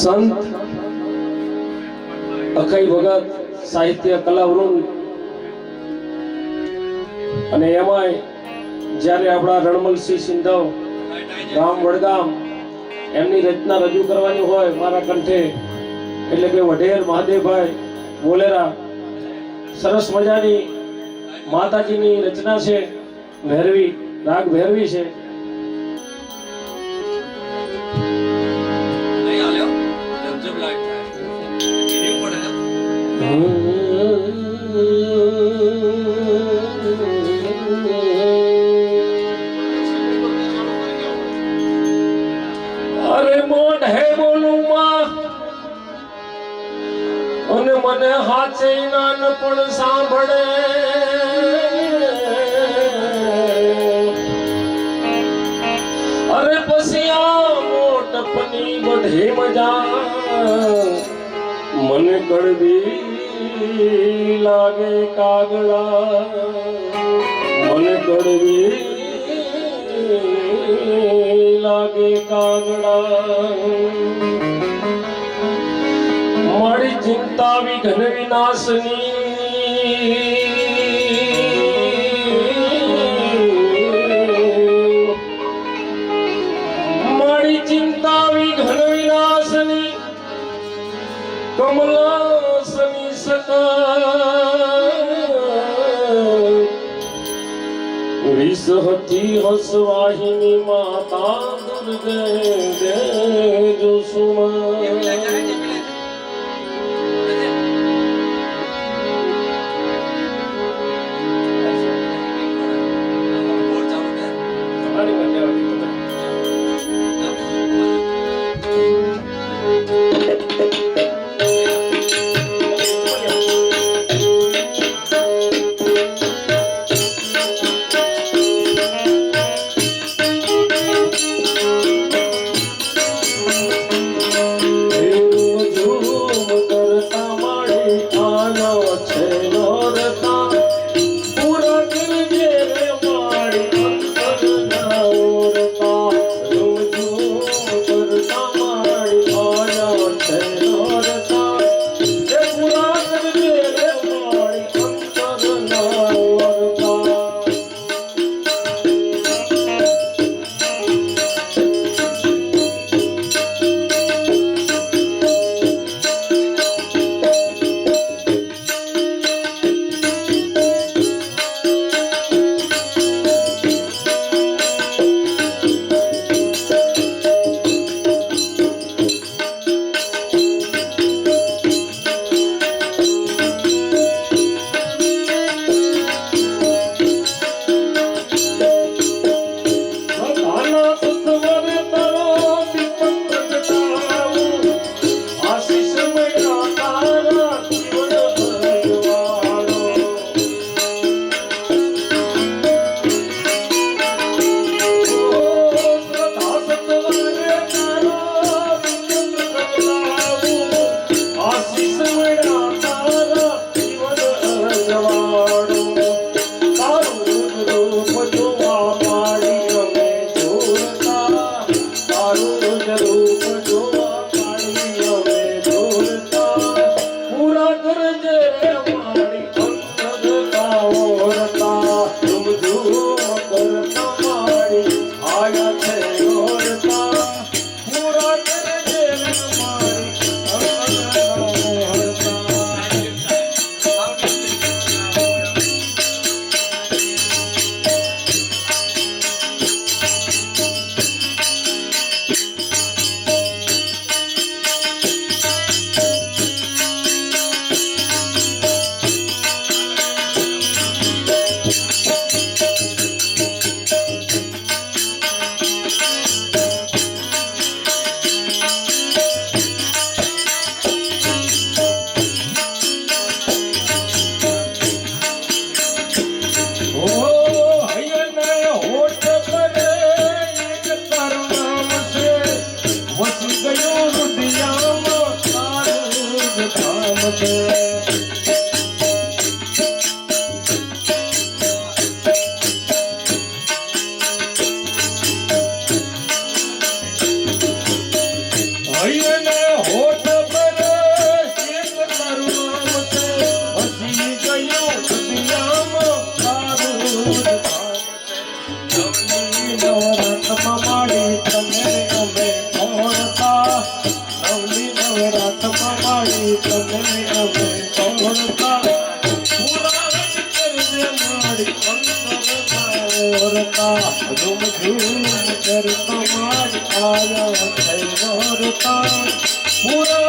સંત અખઈ ભગત સાહિત્ય કલાવૃંદ. અને એમાંય જ્યારે આપણા રણમલસિંહ સિંધવ ગામ વડગામ એમની રચના રજૂ કરવાની હોય મારા કંઠે, એટલે કે વઢેર મહાદેવભાઈ બોલેરા, સરસ મજાની માતાજીની રચના છે, ભૈરવી, રાગ ભૈરવી છે. અને હાચે નાન પણ સાંભળે. અરે પછી આ મોટપની મજા. મને કડવી લાગે કાગળા મને કડવી લાગે કાગડા. મારી ચિંતા વિઘ્ન વિનાશની. મારી ચિંતા વિઘ્ન વિનાશની કમલાસની સકા વિસહતી હસવાહિની માતા દુર્ગે દેજો સુમા નવરાતમાં માડી ઓરતા પુરાણ